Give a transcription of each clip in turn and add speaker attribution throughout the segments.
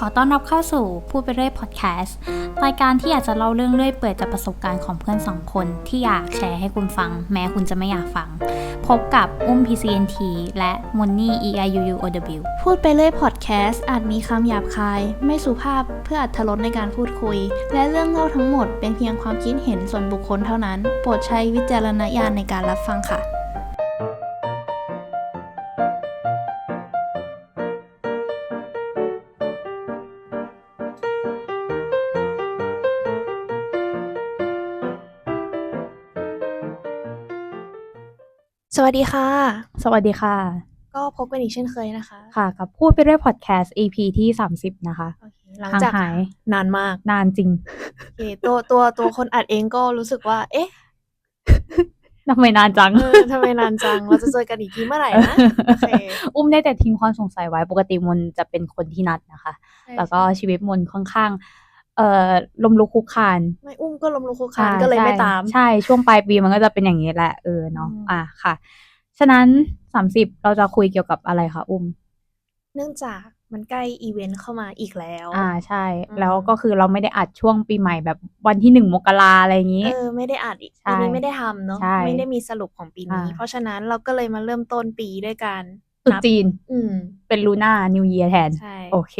Speaker 1: ขอต้อนรับเข้าสู่พูดไปเรื่อยพอดแคสต์รายการที่อยากจะเล่าเรื่องเรื่อยเปื่อยจากประสบการณ์ของเพื่อนสองคนที่อยากแชร์ให้คุณฟัง แม้คุณจะไม่อยากฟัง พบกับอุ้ม PCNT และมนนี่ EIUUOW
Speaker 2: พูดไปเรื่อยพอดแคสต์อาจมีคำหยาบคาย ไม่สุภาพเพื่ออัธรสในการพูดคุย และเรื่องเล่าทั้งหมดเป็นเพียงความคิดเห็นส่วนบุคคลเท่านั้น โปรดใช้วิจารณญาณในการรับฟังค่ะ สวัสดีค่ะ
Speaker 1: สวัสดีค่ะ
Speaker 2: ก็พบกันอีกเช่นเคยนะคะ
Speaker 1: ค่ะ กับพูดไปเรื่อยพอดแคสต์ EP ที่ 30 นะคะ
Speaker 2: โอเคหลังจาก
Speaker 1: ห่างหาย
Speaker 2: นานมาก
Speaker 1: นานจริง
Speaker 2: โอเคตัวตัวตัวคนอัดเองก็รู้สึกว่า เอ๊ะ
Speaker 1: ทำไมนานจัง
Speaker 2: เออทำไมนานจัง เราจะเจอกันอีกทีเมื่อไหร่นะโอเค
Speaker 1: อุ้มได้แต่ทิ้งความสงสัยไว้ ปกติมนจะเป็นคนที่นัดนะคะ แล้วก็ชีวิตมนค่อนข้าง เอ่อลมลุกคลุกคลาน
Speaker 2: ไม่อุ้มก็ลมลุกคลุกคลานก็เลยไม่ตาม
Speaker 1: ใช่ช่วงปลายปีมันก็จะเป็นอย่างนี้แหละเออเนาะ
Speaker 2: อืม
Speaker 1: อะค่ะ ฉะนั้น30เราจะคุยเกี่ยวกับอะไรคะอุ้ม
Speaker 2: เนื่องจากมันใกล้อีเวนต์เข้ามาอีกแล้ว
Speaker 1: อ่าใช่
Speaker 2: อืม
Speaker 1: แล้วก็คือเราไม่ได้อัดช่วงปีใหม่แบบวันที่หนึ่งมกราอะไรอย่างนี้
Speaker 2: เออไม่ได้อัดอีก
Speaker 1: ใช่
Speaker 2: ปีนี้ไม่ได้ทำเนาะ
Speaker 1: ใช่
Speaker 2: ไม่ได้มีสรุปของปีนี้
Speaker 1: อ่า
Speaker 2: เพราะฉะนั้นเราก็เลยมาเริ่มต้นปีด้วยการ
Speaker 1: ตรุษ
Speaker 2: นับ
Speaker 1: จีน
Speaker 2: อืม
Speaker 1: เป็นลูน่านิวเยียแทน
Speaker 2: ใช่
Speaker 1: โอเค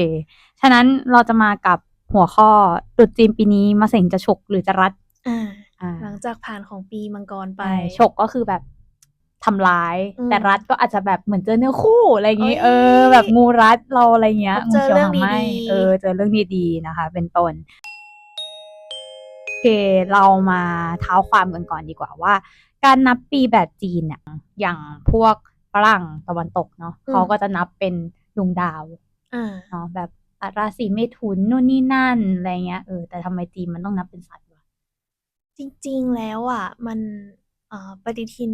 Speaker 1: ฉะนั้นเราจะมากับ หัวข้อตรุษจีนปีนี้มาเสงจะฉกหรือจะรัด
Speaker 2: อ่า
Speaker 1: อ่า
Speaker 2: หลังจากผ่านของปีมังกรไป
Speaker 1: ใช่ฉกก็คือแบบทำร้าย
Speaker 2: อืม
Speaker 1: แต่รัดก็อาจจะแบบเหมือนเจอเนื้อคู่อะไรอย่างนี้
Speaker 2: เอ้
Speaker 1: เอยอแบบงูรัดเราอะไรเงี้ย
Speaker 2: พบเจอ
Speaker 1: งูขียว
Speaker 2: เรื่อง
Speaker 1: หาไหม้
Speaker 2: ดีๆ
Speaker 1: เออเจอเรื่องดีๆนะคะ เป็นต้นโอเคเรามาเท้าความกันก่อนดีกว่าว่า การนับปีแบบจีนเนี่ยอย่างพวกฝรั่งตะวันตกเนาะเขาก็จะนับเป็นดวงดาว
Speaker 2: อ่า
Speaker 1: เนาะแบบอะ ราศีเมถุนนู่นนี่นั่นอะไรเงี้ยเออแต่ทำไมจีนมันต้องนับเป็นสัตว์วะ
Speaker 2: จริง ๆ แล้วอะ มันเอ่อปฏิทิน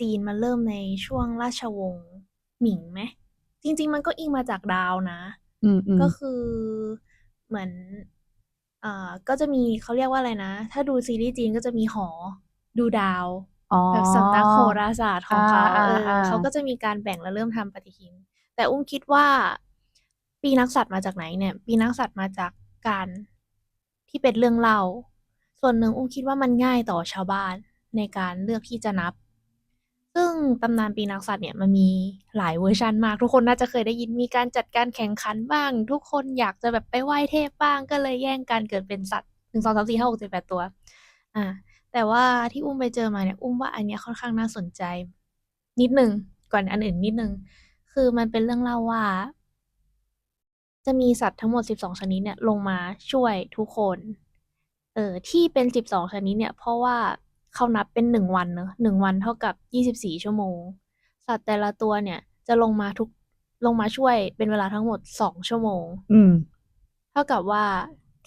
Speaker 2: จีนมันเริ่มในช่วงราชวงศ์หมิงไหมจริง ๆ มันก็อิงมาจากดาวนะ
Speaker 1: อืมอืม
Speaker 2: ก็คือเหมือนเอ่อก็จะมีเขาเรียกว่าอะไรนะ ถ้าดูซีรีส์จีนก็จะมีหอ ดูดาว
Speaker 1: อ๋อ
Speaker 2: แบบสำนักโหราศาสตร์ของเขา
Speaker 1: อ่า
Speaker 2: เอ
Speaker 1: อ่า
Speaker 2: อ
Speaker 1: อ่า
Speaker 2: เขาก็จะมีการแบ่งและเริ่มทำปฏิทิน แต่อุ้มคิดว่า ปีนักสัตว์มาจากไหนเนี่ย ปีนักสัตว์มาจากการที่เป็นเรื่องเล่า ส่วนหนึ่งอุ้มคิดว่ามันง่ายต่อชาวบ้านในการเลือกที่จะนับ ซึ่งตำนานปีนักสัตว์เนี่ยมันมีหลายเวอร์ชันมาก ทุกคนน่าจะเคยได้ยินมีการจัดการแข่งขันบ้าง ทุกคนอยากจะแบบไปไหว้เทพบ้างก็เลยแย่งกันเกิดเป็นสัตว์หนึ่งสองสามสี่ห้าหกเจ็ดแปดตัว อ่า แต่ว่าที่อุ้มไปเจอมาเนี่ยอุ้มว่าอันเนี้ยค่อนข้างน่าสนใจ นิดนึงก่อนอันอื่นนิดนึงคือมันเป็นเรื่องเล่าว่า จะมีสัตว์ทั้งหมด 12 ชนิดเนี่ยลงมาช่วยทุกคน เออที่เป็น 12 ชนิดเนี่ย เพราะว่าเขานับเป็นหนึ่งวันเนอะหนึ่งวันเท่ากับ 24 ชั่วโมง สัตว์แต่ละตัวเนี่ยจะลงมาทุกลงมาช่วยเป็นเวลาทั้งหมด 2 ชั่วโมง
Speaker 1: อืม
Speaker 2: เท่ากับว่า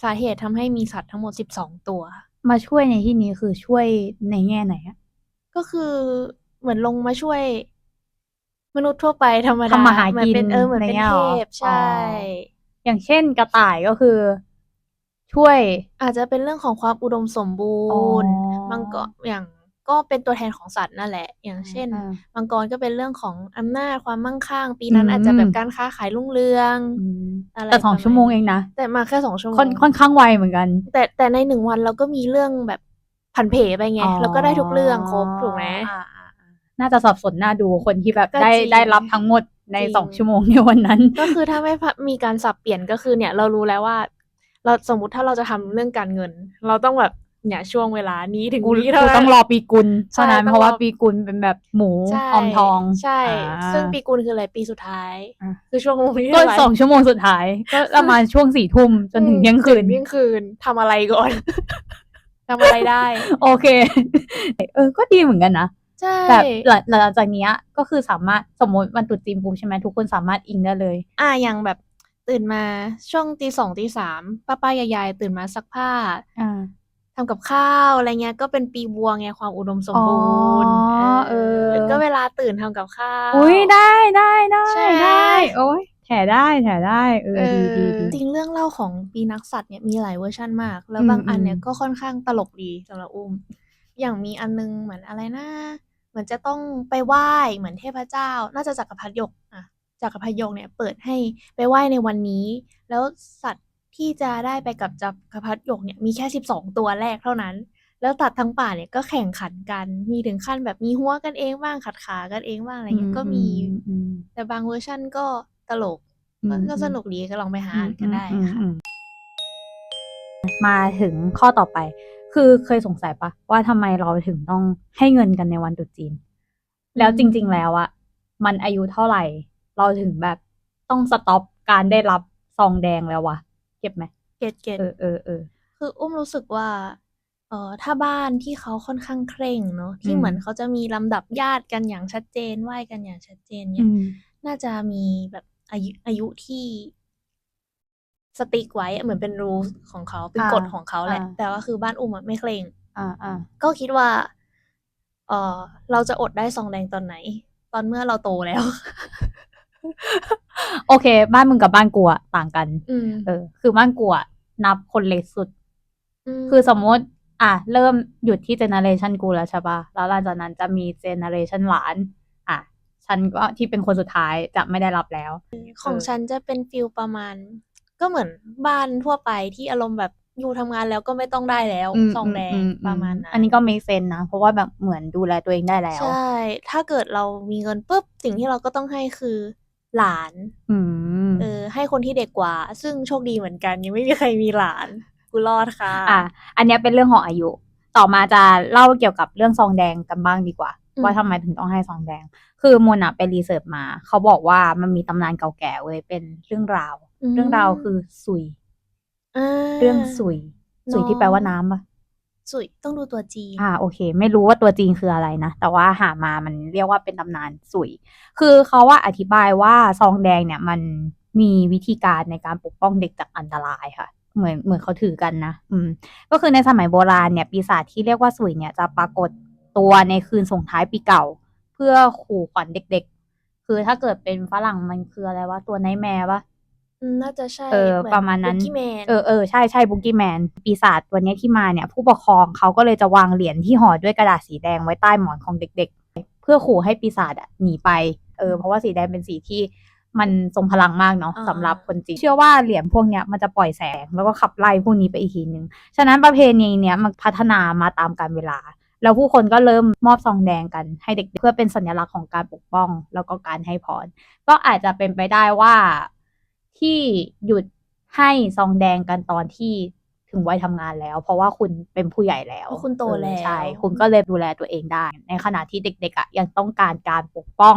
Speaker 2: สาเหตุทำให้มีสัตว์ทั้งหมด 12 ตัว
Speaker 1: มาช่วยในที่นี้คือช่วยในแง่ไหนอะ
Speaker 2: ก็คือเหมือนลงมาช่วย มนุษย์ทั่วไปธรรมดา
Speaker 1: ทำมาหา
Speaker 2: เหมือน
Speaker 1: กิน
Speaker 2: เป็นเออเหมือนเป็น
Speaker 1: ในแง่
Speaker 2: เท
Speaker 1: หรอ
Speaker 2: พใช่
Speaker 1: อ๋ออย่างเช่นกระต่ายก็คือ ช่วย
Speaker 2: อาจจะเป็นเรื่องของความอุดมสมบูรณ์
Speaker 1: อ๋อ
Speaker 2: มังกรอย่างก็เป็นตัวแทนของสัตว์นั่นแหละ อย่างเช่น
Speaker 1: อ่า
Speaker 2: มังกรก็เป็นเรื่องของอำนาจความมั่งคั่ง ปีนั้น
Speaker 1: อืม
Speaker 2: อาจจะแบบการค้าขายรุ่งเรือง
Speaker 1: อืม
Speaker 2: อะไร
Speaker 1: แต่สอง
Speaker 2: ประมาณ
Speaker 1: ชั่วโมงเองนะ
Speaker 2: แต่มาแค่สองชั่วโมง
Speaker 1: ค่อนค่อนข้างไวเหมือนกัน
Speaker 2: แต่แต่ในหนึ่งวันเราก็มีเรื่องแบบผันเพไปไง
Speaker 1: อ๋อ
Speaker 2: เราก็ได้ทุกเรื่องครบถูกไหม
Speaker 1: อ่าอ่าอ่า น่าจะสับสนน่าดูคนที่แบบ
Speaker 2: ก็
Speaker 1: ได้
Speaker 2: จริง
Speaker 1: ได้รับทั้งหมดใน
Speaker 2: จริง
Speaker 1: สองชั่วโมงในวันนั้น
Speaker 2: ก็คือถ้าไม่พะมีการสับเปลี่ยนก็คือเนี่ยเรารู้แล้วว่า เราสมมุติถ้าเราจะทำเรื่องการเงิน เราต้องแบบเนี่ยช่วงเวลานี้ถึง
Speaker 1: กู
Speaker 2: นี้
Speaker 1: กู
Speaker 2: เท่านั้น
Speaker 1: ต้องรอปีกุลเท่านั้น
Speaker 2: ใช่ต้อง
Speaker 1: เพราะว่า
Speaker 2: อ
Speaker 1: ปีกุลเป็นแบบหมู
Speaker 2: ใช่
Speaker 1: ออมทอง
Speaker 2: ใช่
Speaker 1: อ่า
Speaker 2: ซึ่งปีกุลคืออะไรปีสุดท้าย
Speaker 1: อะ
Speaker 2: คือช่วงนี้
Speaker 1: ก็
Speaker 2: เท่าไหร่
Speaker 1: สองชั่วโมงสุดท้าย ก็ประมาณช่วงสี่ทุ่มจนถึงเที่ยงคืน
Speaker 2: ถึเที่ยงคืนทำอะไรก่อนทำอะไรได้
Speaker 1: โอเค เออ ก็ดีเหมือนกันนะ
Speaker 2: ใช่
Speaker 1: แบบหลังหลังจากเนี้ยก็คือสามารถสมมติวันตรุษจีนปุ๊บใช่ไหมทุกคนสามารถอิงได้เลย
Speaker 2: อ่าอย่างแบบตื่นมาช่วงตีสองตีสามป้าป้ายายๆตื่นมาซักผ้า
Speaker 1: อ่า
Speaker 2: ทำกับข้าวอะไรเงี้ยก็เป็นปีวัวไงความอุดมสมบูรณ์
Speaker 1: อ๋อเออ
Speaker 2: ก็เวลาตื่นทำกับข้าว
Speaker 1: อุ้ยได้ได้ได้
Speaker 2: ใช่ไหม
Speaker 1: ได้โอ้ยแถได้แถได้เออ
Speaker 2: เอ
Speaker 1: ดี
Speaker 2: อ
Speaker 1: ดี
Speaker 2: จ
Speaker 1: ดี
Speaker 2: ริงเรื่องเล่าของปีนักสัตว์เนี่ยมีหลายเวอร์ชั่นมาก แล้ว
Speaker 1: อืม
Speaker 2: บางอันเนี่ย
Speaker 1: อืม
Speaker 2: ก็ค่อนข้างตลกดีสำหรับอุ้มอย่างมีอันนึงเหมือนอะไรนะ เหมือนจะต้องไปไหว้เหมือนเทพเจ้า น่าจะจักรพรรดิหยกอะจักรพรรดิยงเนี่ยเปิดให้ไปไหว้ในวันนี้ แล้วสัตว์ที่จะได้ไปกับจักรพรรดิยงเนี่ยมีแค่สิบสองตัวแรกเท่านั้น แล้วสัตว์ทั้งป่าเนี่ยก็แข่งขันกัน มีถึงขั้นแบบมีหัวกันเองบ้างขัดขากันเองบ้างอะไรเงี้ยก็มี
Speaker 1: อือืม
Speaker 2: แต่บางเวอร์ชันก็ตลก
Speaker 1: อืม
Speaker 2: ก็ก็สนุกดีก็ลองไปหาอ่านกันได้
Speaker 1: อืม
Speaker 2: ค่ะ
Speaker 1: อืมมาถึงข้อต่อไป คือเคยสงสัยปะว่าทำไมเราถึงต้องให้เงินกันในวันตรุษจีน แล้วจริง ๆ แล้วอะมันอายุเท่าไหร่ เราถึงแบบต้องสต็อปการได้รับซองแดงแล้ววะเก็บไหม
Speaker 2: เก็ตเก็ต
Speaker 1: เออเออเออ
Speaker 2: คืออุ้มรู้สึกว่าเอ่อถ้าบ้านที่เขาค่อนข้างเคร่งเนอะที่
Speaker 1: อืม
Speaker 2: เหมือนเขาจะมีลำดับญาติกันอย่างชัดเจนไหว้กันอย่างชัดเจน
Speaker 1: อื
Speaker 2: เนี่ย
Speaker 1: ม
Speaker 2: น่าจะมีแบบอายุอายุที่ สติ๊กไว้อะเหมือนเป็นรูของเขาเป็น
Speaker 1: อ่าก
Speaker 2: ฎของเขาแหละ
Speaker 1: อ่า
Speaker 2: แต่ว่าคือบ้านอุ้มอะไม่เคร่ง
Speaker 1: อ่าอ่า
Speaker 2: ก็คิดว่าเออเราจะอดได้ซองแดงตอนไหน ตอนเมื่อเราโตแล้ว
Speaker 1: โอเค บ้านมึงกับบ้านกูอะต่างกัน
Speaker 2: อืม
Speaker 1: เออ คือบ้านกูอะนับคนเล็กสุด
Speaker 2: ม
Speaker 1: คือสมมติ อะ เริ่มหยุดที่เจเนอเรชันกูแล้วใช่ปะแล้วหลังจากนั้นจะมีเจเนอเรชันหลาน อะฉันก็ที่เป็นคนสุดท้ายจะไม่ได้รับแล้ว
Speaker 2: ของ
Speaker 1: เออ
Speaker 2: ฉันจะเป็นฟิลประมาณ ก็เหมือนบ้านทั่วไปที่อารมณ์แบบอยู่ทำงานแล้วก็ไม่ต้องได้แล้ว
Speaker 1: อืม
Speaker 2: ซองแดง
Speaker 1: อืม
Speaker 2: ประมาณนั้น
Speaker 1: อันนี้ก็ make sense นะ เพราะว่าแบบเหมือนดูแลตัวเองได้แล้ว
Speaker 2: ใช่ ถ้าเกิดเรามีเงินปุ๊บสิ่งที่เราก็ต้องให้คือหลาน
Speaker 1: อืม
Speaker 2: เออ ให้คนที่เด็กกว่า ซึ่งโชคดีเหมือนกัน ยังไม่มีใครมีหลานกูรอดค่ะ
Speaker 1: อะ อันเนี้ยเป็นเรื่องของอายุ ต่อมาจะเล่าเกี่ยวกับเรื่องซองแดงกันบ้างดีกว่า
Speaker 2: อืม
Speaker 1: ว่าทำไมถึงต้องให้ซองแดง คือมนอะไปรีเสิร์ชมา เขาบอกว่ามันมีตำนานเก่าแก่เว้ยเป็นเรื่องราว เรื่องราวคือสุยาเรื่องสุย สุย
Speaker 2: น้อง
Speaker 1: ที่แปลว่าน้ำปะ
Speaker 2: สุยต้องดูตัวจีน
Speaker 1: อ่าโอเค ไม่รู้ว่าตัวจริงคืออะไรนะ แต่ว่าหามามันเรียกว่าเป็นตำนานสุย คือเขาว่าอธิบายว่าซองแดงเนี่ยมันมีวิธีการในการปกป้องเด็กจากอันตรายค่ะ เหมือนเหมือนเขาถือกันนะ อืม ก็คือในสมัยโบราณเนี่ย ปีศาจที่เรียกว่าสุยเนี่ยจะปรากฏตัวในคืนส่งท้ายปีเก่า เพื่อขู่ขวัญเด็ก ๆ คือถ้าเกิดเป็นฝรั่งมันคืออะไรวะตัวไนท์แมร์ปะ
Speaker 2: อืมน่าจะใช่
Speaker 1: เออ
Speaker 2: หอน
Speaker 1: ประมาณนั้น
Speaker 2: Boogeyman
Speaker 1: เออเออใช่ใช่บุกี้แมนปีศาจตัวเนี้ยที่มาเนี่ย ผู้ปกครองเขาก็เลยจะวางเหรียญที่ห่อด้วยกระดาษสีแดงไว้ใต้หมอนของเด็ก ๆ เพื่อขู่ให้ปีศาจอะหนีไปเออเพราะว่าสีแดงเป็นสีที่มันทรงพลังมากเนาะ
Speaker 2: อ่า
Speaker 1: สำหรับคนจีนเชื่อว่าเหรียญพวกเนี้ยมันจะปล่อยแสงแล้วก็ขับไล่พวกนี้ไปอีกทีนึง ฉะนั้นประเพณีเนี้ยมันพัฒนามาตามกาลเวลา แล้วผู้คนก็เริ่มมอบซองแดงกันให้เด็กๆเพื่อเป็นสัญลักษณ์ของการปกป้อง แล้วก็การให้พรก็อาจจะเป็นไปได้ว่า ที่หยุดให้ซองแดงกันตอนที่ถึงวัยทำงานแล้ว เพราะว่าคุณเป็นผู้ใหญ่แล้ว
Speaker 2: เพราะคุณโต
Speaker 1: เออ
Speaker 2: แล้ว
Speaker 1: ใช่คุณก็เลยดูแลตัวเองได้ ในขณะที่เด็กๆอะยังต้องการการปกป้อง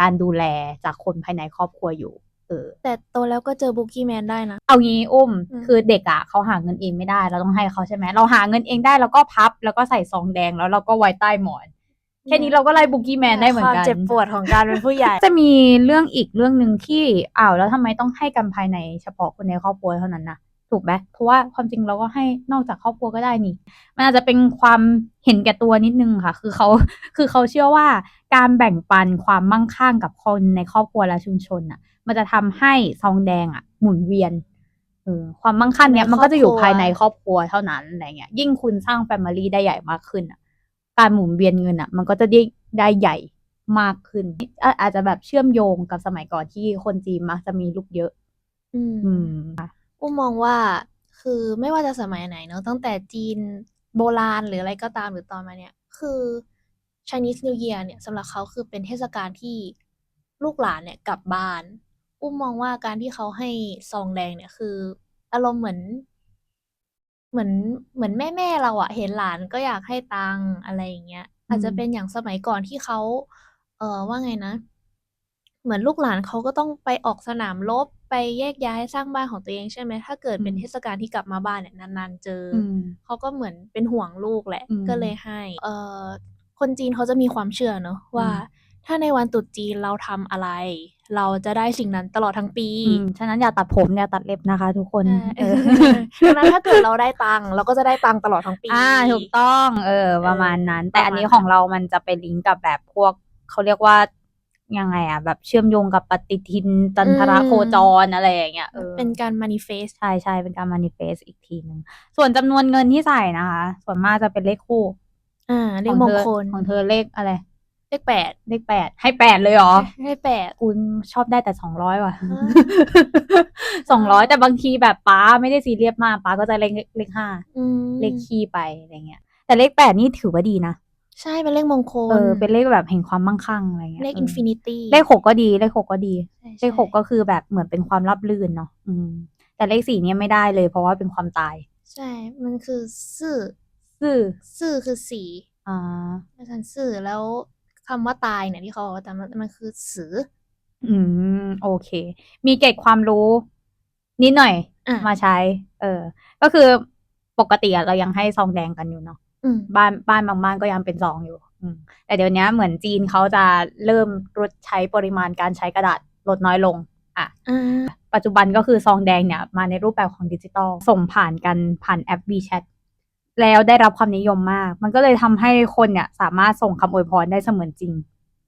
Speaker 1: การดูแลจากคนภายในครอบครัวอยู่เออ
Speaker 2: แต่โตแล้วก็เจอบุกี้แมนได้นะ
Speaker 1: เอางี้อุ้ม
Speaker 2: อืม
Speaker 1: คือเด็กอะเขาหาเงินเองไม่ได้ เราต้องให้เขาใช่ไหมเราหาเงินเองได้แล้วก็พับแล้วก็ใส่ซองแดงแล้วเราก็ไว้ใต้หมอน แค่นี้เราก็ไล่บุกี้แมนได้เหมือน
Speaker 2: ความ
Speaker 1: กัน
Speaker 2: เจ็บปวดของการเป็นผู้ใหญ่
Speaker 1: จะมีเรื่องอีกเรื่องหนึ่งที่อ้าวแล้วทำไมต้องให้กันภายในเฉพาะคนในครอบครัวเท่านั้นนะถูกไหมเพราะว่าความจริงเราก็ให้นอกจากครอบครัวก็ได้นี่ มันอาจจะเป็นความเห็นแก่ตัวนิดนึงค่ะ คือเขาคือเขาเชื่อว่าการแบ่งปันความมั่งคั่งกับคนในครอบครัวและชุมชนอะ มันจะทำให้ซองแดงอะ หมุนเวียนเออความมั่งคั่งเนี้ย
Speaker 2: ใน
Speaker 1: มันก็จะอยู่
Speaker 2: ครอบครัว
Speaker 1: ภายในครอบครัวเท่านั้นอะไรเงี้ยยิ่งคุณสร้างแฟมิลี่ได้ใหญ่มากขึ้นอะ การหมุนเวียนเงินอะ มันก็จะได้ได้ใหญ่มากขึ้นอะอาจจะแบบเชื่อมโยงกับสมัยก่อนที่คนจีนมักจะมีลูกเยอะ
Speaker 2: อืม
Speaker 1: อืม
Speaker 2: อุ้มมองว่าคือไม่ว่าจะสมัยไหนเนอะตั้งแต่จีนโบราณหรืออะไรก็ตามหรือตอนมาเนี่ย คือ Chinese New Year เนี่ยสำหรับเขาคือเป็นเทศกาลที่ลูกหลานเนี่ยกลับบ้าน อุ้มมองว่าการที่เขาให้ซองแดงเนี่ยคือ อารมณ์เหมือน เหมือน เหมือนแม่แม่ ๆ เราอะเห็นหลานก็อยากให้ตังค์ อะไรอย่างเงี้ยอาจจะ
Speaker 1: อืม
Speaker 2: เป็นอย่างสมัยก่อนที่เขา เออว่าไงนะ เหมือนลูกหลานเขาก็ต้องไปออกสนามรบ ไปแยกย้ายสร้างบ้านของตัวเอง ใช่ไหม ถ้าเกิดเป็น
Speaker 1: อืม
Speaker 2: เทศกาลที่กลับมาบ้านเนี่ยนาน ๆ เจออ
Speaker 1: อืม
Speaker 2: เขาก็เหมือนเป็นห่วงลูกแหละ
Speaker 1: อืม
Speaker 2: ก็เลยให้ เอ่อ คนจีนเขาจะมีความเชื่อเนอะว่า
Speaker 1: อืม
Speaker 2: ถ้าในวันตรุษจีนเราทำอะไร เราจะได้สิ่งนั้นตลอดทั้งปี
Speaker 1: อืมฉะนั้นอย่าตัดผมอย่าตัดเล็บนะคะ ทุกคน
Speaker 2: ใช่
Speaker 1: เออ
Speaker 2: ดังนั้นถ้าเกิดเราได้ตังค์เราก็จะได้ตังค์ตลอดทั้งปี
Speaker 1: อ่าถูกต้อง เออ ประมาณนั้น แต่อันนี้
Speaker 2: ประมาณ
Speaker 1: ของเรามันจะไปลิงก์กับแบบพวกเขาเรียกว่ายังไงอะ แบบเชื่อมโยงกับปฏิทินจันทรโคจรอะไรอย่างเงี้ยเออ
Speaker 2: เป็นการ manifest
Speaker 1: ใช่ใช่เป็นการ manifest อีกทีหนึ่งส่วนจำนวนเงินที่ใส่นะคะ ส่วนมากจะเป็นเลขคู่
Speaker 2: อ่าเรีย
Speaker 1: ข
Speaker 2: ก
Speaker 1: อง
Speaker 2: มง
Speaker 1: เธอ
Speaker 2: คล
Speaker 1: ของเธอเลขอะไร
Speaker 2: เลขแปด
Speaker 1: เลขแปดให้แปดเลยเหรอ
Speaker 2: ให้แปด
Speaker 1: กูชอบได้แต่สองร้อยว่ะ
Speaker 2: อ่า
Speaker 1: สองร้อยแต่บางทีแบบป้าไม่ได้ซีเรียสมากป้าก็จะเลขเลขห้า
Speaker 2: อืม
Speaker 1: เลขคี่ไปอะไรเงี้ย แต่เลขแปดนี่ถือว่าดีนะ
Speaker 2: ใช่เป็นเลขมงคล
Speaker 1: เออเป็นเลขแบบแห่งความมั่งคั่งอะไรเงี้ย
Speaker 2: เลข
Speaker 1: ออ
Speaker 2: อินฟินิตี้
Speaker 1: เลขหกก็ดีเลขหกก็ดี
Speaker 2: ใช่
Speaker 1: เลขหกก็คือแบบเหมือนเป็นความรับลื่นเนาะอืม แต่เลขสี่เนี่ยไม่ได้เลย เพราะว่าเป็นความตาย
Speaker 2: ใช่ มันคือสื่อ
Speaker 1: ซื่อ
Speaker 2: สื่อคือสี่
Speaker 1: อ่า
Speaker 2: อาจารย์สื่อแล้ว คำว่าตายเนี่ยที่เขาบอกว่าแต่มันมันคือสือ
Speaker 1: อืม โอเค มีเกร็ดความรู้ นิดหน่อย
Speaker 2: อะ
Speaker 1: มาใช้ เออ ก็คือปกติอะเรายังให้ซองแดงกันอยู่เนาะ
Speaker 2: อืม
Speaker 1: บ้านบ้านบางบ้านก็ยังเป็นซองอยู่ อืมแต่เดี๋ยวนี้เหมือนจีนเขาจะเริ่มลดใช้ปริมาณการใช้กระดาษลดน้อยลง อะ
Speaker 2: อ่า
Speaker 1: ปัจจุบันก็คือซองแดงเนี่ย มาในรูปแบบของดิจิตอลส่งผ่านกันผ่านแอป WeChat แล้วได้รับความนิยมมาก มันก็เลยทำให้คนเนี่ย สามารถส่งคำอวยพรได้เสมือนจริง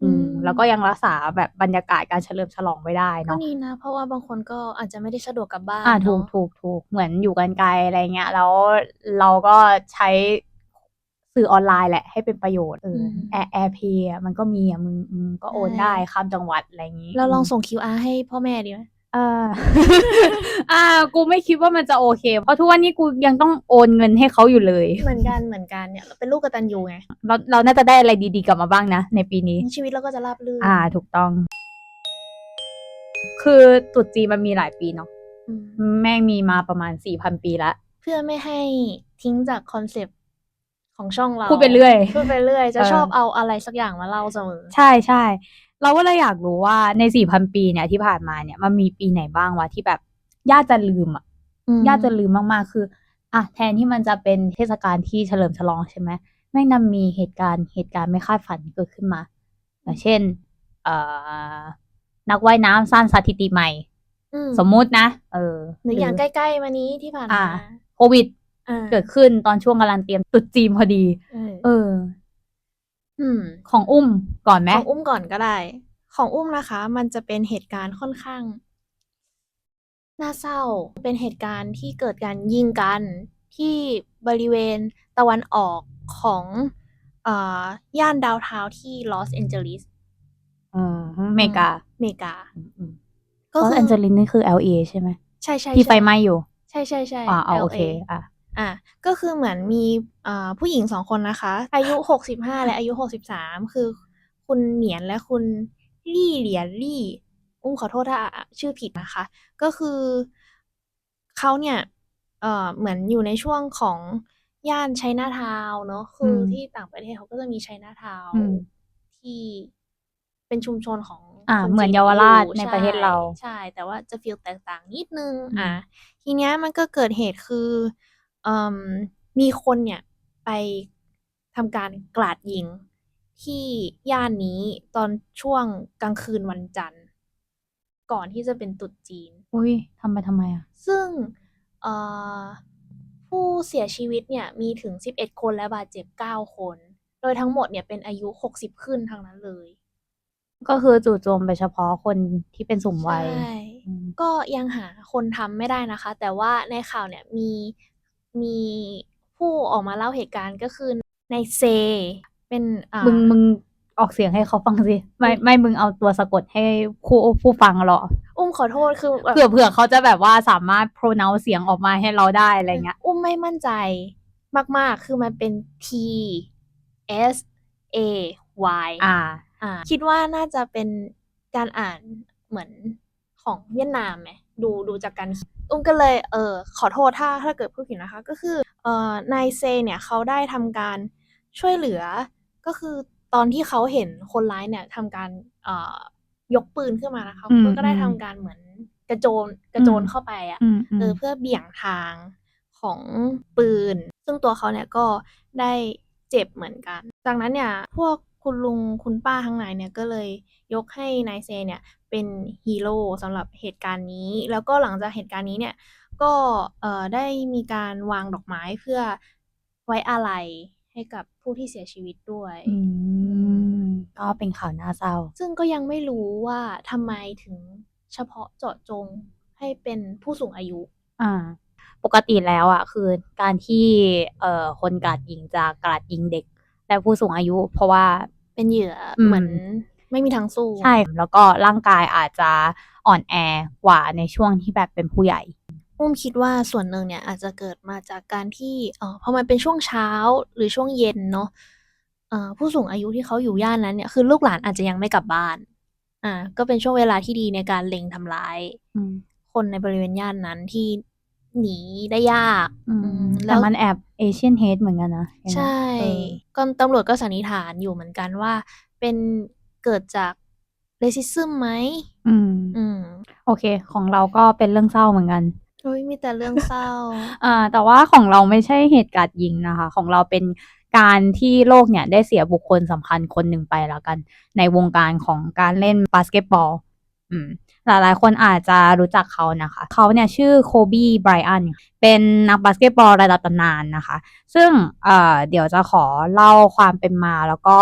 Speaker 1: อืม แล้วก็ยังรักษาแบบบรรยากาศการเฉลิมฉลองไว้ได้
Speaker 2: ก็
Speaker 1: เนาะ
Speaker 2: นี่นะ เพราะว่าบางคนก็อาจจะไม่ได้สะดวกกลับบ้าน
Speaker 1: อ่าถูก
Speaker 2: เนอะ
Speaker 1: ถูกถูกเหมือนอยู่กันไกลอะไรเงี้ย แล้วเราก็ใช้สื่อออนไลน์แหละให้เป็นประโยชน์เออแอร์แอร์เพย์มันก็มีอะมึงมึงก็โอนได้ข้ามจังหวัดอะไรอย่างงี้
Speaker 2: เราลอง
Speaker 1: ม
Speaker 2: ส่ง QR ให้พ่อแม่ดีไหม
Speaker 1: เออ อ่า กูไม่คิดว่ามันจะโอเค เพราะทุกวันนี้กูยังต้องโอนเงินให้เขาอยู่เลย
Speaker 2: เหมือนกันเหมือนกันเนี่ยเราเป็นลูกกตัญญูไง
Speaker 1: เราเราน่าจะได้อะไรดีๆกลับมาบ้างนะ ในปีนี้
Speaker 2: ชีวิตเราก็จะราบรื่น
Speaker 1: อ่า ถูกต้อง คือตรุษจีนมันมีหลายปีเนาะ
Speaker 2: อืม
Speaker 1: แม่งมีมาประมาณสี่พันปีละ
Speaker 2: เพื่อไม่ให้ทิ้งจากคอนเซปต์ของช่องเรา
Speaker 1: พูดไปเรื่อย
Speaker 2: พูดไปเรื่อย จะ
Speaker 1: เออ
Speaker 2: ชอบเอาอะไรสักอย่างมาเล่าเสมอ
Speaker 1: ใช่ใช่ เราก็เลยอยากรู้ว่าในสี่พันปีเนี่ยที่ผ่านมาเนี่ยมันมีปีไหนบ้างวะที่แบบญาติจะลืมอะ
Speaker 2: อืม
Speaker 1: ญาติจะลืมมากๆ คืออะแทนที่มันจะเป็นเทศกาลที่เฉลิมฉลองใช่ไหมแม่งนำมีเหตุการณ์เหตุการณ์ไม่คาดฝันเกิดขึ้นมาอย่างเช่น เอ่อ นักว่ายน้ำสร้างสถิติใหม่
Speaker 2: อืม
Speaker 1: สมมุตินะ เออ
Speaker 2: หรืออย่างใกล้ๆมานี้ที่ผ่าน
Speaker 1: อ่า
Speaker 2: มา
Speaker 1: โควิด
Speaker 2: อ่า
Speaker 1: เกิดขึ้นตอนช่วงกำลังเตรียมตรุษจีนพอดี
Speaker 2: เออ
Speaker 1: เออ
Speaker 2: อืม
Speaker 1: ของอุ้มก่อนไหม
Speaker 2: ของอุ้มก่อนก็ได้ ของอุ้มนะคะ มันจะเป็นเหตุการณ์ค่อนข้าง น่าเศร้า เป็นเหตุการณ์ที่เกิดการยิงกันที่บริเวณตะวันออกของเอ่อย่านดาวน์ทาวน์ที่ลอสแอนเจลิส
Speaker 1: อืมอเมริกา
Speaker 2: อเมริกา
Speaker 1: อืม
Speaker 2: ก็
Speaker 1: ลอส
Speaker 2: คือ
Speaker 1: แอนเจลิสนี่คือ LA ใช่ไหม
Speaker 2: ใช่ใช่
Speaker 1: ที่ไฟ
Speaker 2: ใช่
Speaker 1: ไหม้อยู่
Speaker 2: ใช่ใช่ใช่
Speaker 1: อ่าเอาโอเค
Speaker 2: LA
Speaker 1: อะ
Speaker 2: อะก็คือเหมือนมีอ่าผู้หญิงสองคนนะคะ อายุหกสิบห้าและอายุหกสิบสามคือ คุณเหนียนและคุณลี่เหลียนลี่อุ้มขอโทษถ้าชื่อผิดนะคะ ก็คือเขาเนี่ยเอ่อเหมือนอยู่ในช่วงของย่านไชน่าทาวน์เนอะคืออ
Speaker 1: ม
Speaker 2: ที่ต่างประเทศเขาก็จะมีไชน่าทาวน์
Speaker 1: อืม
Speaker 2: ที่เป็นชุมชนของ
Speaker 1: อ่า
Speaker 2: คน
Speaker 1: เหมือน
Speaker 2: จี
Speaker 1: เยาวราช
Speaker 2: อยู่
Speaker 1: ในประเทศเรา
Speaker 2: ใช่ แต่ว่าจะฟีลแตกต่างนิดนึง
Speaker 1: อืม
Speaker 2: อะทีเนี้ยมันก็เกิดเหตุคืออื มมีคนเนี่ยไปทำการกราดยิงที่ย่านนี้ตอนช่วงกลางคืนวันจันทร์ ก่อนที่จะเป็นตรุษจีน
Speaker 1: อุ้ยทำไปทำไมอะ
Speaker 2: ซึ่งเอ่อผู้เสียชีวิตเนี่ยมีถึง 11 คนและบาดเจ็บ 9 คน โดยทั้งหมดเนี่ยเป็นอายุ 60 ขึ้นทั้งนั้นเลย
Speaker 1: ก็คือจู่โจมไปเฉพาะคนที่เป็นสูงวัย
Speaker 2: ใช่
Speaker 1: อืม
Speaker 2: ก็ยังหาคนทำไม่ได้นะคะ แต่ว่าในข่าวเนี่ยมี มีผู้ออกมาเล่าเหตุการณ์ก็คือในเซ เป็นอ่า
Speaker 1: มึงมึงออกเสียงให้เขาฟังสิ ไม่ไม่มึงเอาตัวสะกดให้คู่ผู้ฟังหรอ
Speaker 2: อุ้มขอโทษคือแบบ
Speaker 1: เผื่อเผื่อเขาจะแบบว่าสามารถ pronounce เสียงออกมาให้เราได้อะไรเงี้ย
Speaker 2: อุ้มไม่มั่นใจมาก ๆ คือมันเป็น T S A Y
Speaker 1: อ่า
Speaker 2: อ่า คิดว่าน่าจะเป็นการอ่านเหมือนของเวียดนามไหม ดูดูจากการอุ้มก็เลยเออขอโทษถ้าถ้าเกิดพูดผิดนะคะ ก็คือเอ่อนายเซเนี่ยเขาได้ทำการช่วยเหลือก็คือตอนที่เขาเห็นคนร้ายเนี่ยทำการเอ่อยกปืนขึ้นมานะคะ
Speaker 1: อืม
Speaker 2: เขาก็ได้
Speaker 1: อืม
Speaker 2: ทำการเหมือนกระโจนกระโจน
Speaker 1: อืม
Speaker 2: เข้าไปอะ
Speaker 1: อืมอืม
Speaker 2: เออเพื่อเบี่ยงทางของปืน ซึ่งตัวเขาเนี่ยก็ได้เจ็บเหมือนกัน จากนั้นเนี่ยพวก คุณลุงคุณป้าทั้งหลายเนี่ยก็เลยยกให้นายเซเนี่ยเป็นฮีโร่สำหรับเหตุการณ์นี้ แล้วก็หลังจากเหตุการณ์นี้เนี่ยก็เอ่อได้มีการวางดอกไม้เพื่อไว้อาลัยให้กับผู้ที่เสียชีวิตด้วย
Speaker 1: อืมก็เป็นข่าวน่าเศร้า
Speaker 2: ซึ่งก็ยังไม่รู้ว่าทำไมถึงเฉพาะเจาะจงให้เป็นผู้สูงอายุ
Speaker 1: อ่า ปกติแล้วอะ คือการที่เอ่อคนกราดยิงจะกราดยิงเด็กและผู้สูงอายุ เพราะว่า
Speaker 2: เป็นเหยื่ออ
Speaker 1: ม
Speaker 2: เหมือนไม่มีทางสู้
Speaker 1: ใช่ แล้วก็ร่างกายอาจจะอ่อนแอกว่าในช่วงที่แบบเป็นผู้ใหญ่
Speaker 2: อุ้มคิดว่าส่วนหนึ่งเนี่ยอาจจะเกิดมาจากการที่เออพอมันเป็นช่วงเช้าหรือช่วงเย็นเนาะเอ่อผู้สูงอายุที่เขาอยู่ย่านนั้นเนี่ยคือลูกหลานอาจจะยังไม่กลับบ้าน อ่า ก็เป็นช่วงเวลาที่ดีในการเล็งทำร้าย
Speaker 1: อืม
Speaker 2: คนในบริเวณย่านนั้นที่ หนีได้ยาก
Speaker 1: อื
Speaker 2: อื
Speaker 1: ม
Speaker 2: ม
Speaker 1: แต่
Speaker 2: แล้ว
Speaker 1: มันแอบเอเชียนเฮดเหมือนกันนะ
Speaker 2: ใช่
Speaker 1: เออ
Speaker 2: ก็ตำรวจก็สันนิษฐานอยู่เหมือนกันว่า เป็นเกิดจากเรซิซึมไหม
Speaker 1: อืม
Speaker 2: อืม
Speaker 1: โอเค ของเราก็เป็นเรื่องเศร้าเหมือนกัน
Speaker 2: โอ้ยมีแต่เรื่องเศร้า
Speaker 1: อ่า แต่ว่าของเราไม่ใช่เหตุการณ์ยิงนะคะ ของเราเป็นการที่โลกเนี่ยได้เสียบุคคลสำคัญคนหนึ่งไปแล้วกัน ในวงการของการเล่นบาสเกตบอล อืม หลายๆ คนอาจจะรู้จักเขานะคะ เขาเนี่ยชื่อโคบีไบรอันเป็นนักบาสเกตบอลระดับตำนานนะคะ ซึ่งเเดี๋ยวจะขอเล่าความเป็นมาแล้วก็